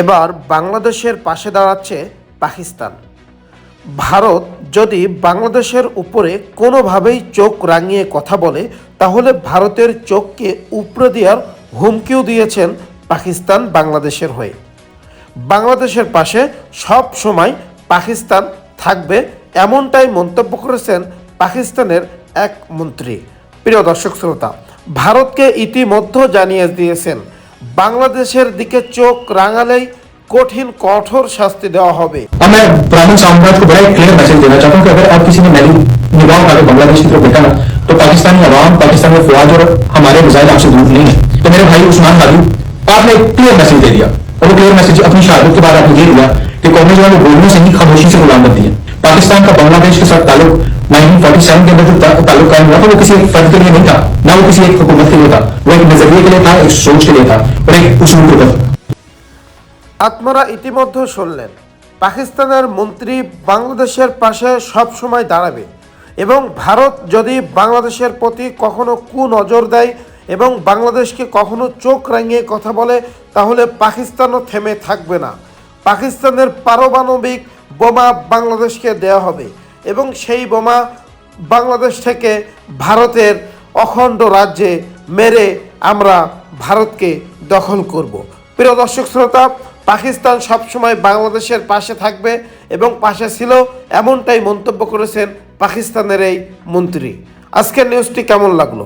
এবার বাংলাদেশের পাশে দাঁড়াচ্ছে পাকিস্তান। ভারত যদি বাংলাদেশের উপরে কোনোভাবেই চোখ রাঙিয়ে কথা বলে, তাহলে ভারতের চোখকে উপড়ে দেওয়ার হুমকিও দিয়েছেন পাকিস্তান বাংলাদেশের হয়ে। বাংলাদেশের পাশে সব সময় পাকিস্তান থাকবে এমনটাই মন্তব্য করেছেন পাকিস্তানের এক মন্ত্রী। প্রিয় দর্শক শ্রোতা, ভারতকে ইতিমধ্যে জানিয়ে দিয়েছেন বাংলাদেশের দিকে চোখ রাঙালেই কঠিন কঠোর শাস্তি দেওয়া হবে अब मैं ब्राह्मण साम्राज्य को बड़ा एक क्लियर मैसेज देना चाहता हूँ कि अगर आप किसी ने मैली निगाह उठा के बांग्लादेश की तरफ देखा ना तो पाकिस्तानी अवाम पाकिस्तान में फौज और हमारे मिसाइल आपसे दूर नहीं है तो मेरे भाई उस्मान हादी आपने एक क्लियर मैसेज दे दिया और वो क्लियर मैसेज अपनी शहादत के बाद आपने ये दिया कि कौमी जो है वो बोलने से ही खामोशी से गुलाम बनती है पाकिस्तान का बांग्लादेश के साथ ताल्लुक 1947 के अंदर जो ता- ताल्लुक कायम हुआ था वो किसी एक फर्द के लिए नहीं था ना वो किसी एक हुकूमत के लिए था वो एक नजरिए के लिए था एक सोच के लिए था और एक उसूल के ऊपर था আপনারা ইতিমধ্যে শুনলেন পাকিস্তানের মন্ত্রী বাংলাদেশের পাশে সব সময় দাঁড়াবে এবং ভারত যদি বাংলাদেশের প্রতি কখনো কুনজর দেয় এবং বাংলাদেশকে কখনো চোখ রাঙিয়ে কথা বলে তাহলে পাকিস্তানও থেমে থাকবে না পাকিস্তানের পারমাণবিক বোমা বাংলাদেশকে দেওয়া হবে এবং সেই বোমা বাংলাদেশ থেকে ভারতের অখণ্ড রাজ্যে মেরে আমরা ভারতকে দখল করব। প্রিয় দর্শক শ্রোতা, পাকিস্তান সবসময় বাংলাদেশের পাশে থাকবে এবং পাশে ছিল এমনটাই মন্তব্য করেছেন পাকিস্তানের এই মন্ত্রী। আজকের নিউজটি কেমন লাগল?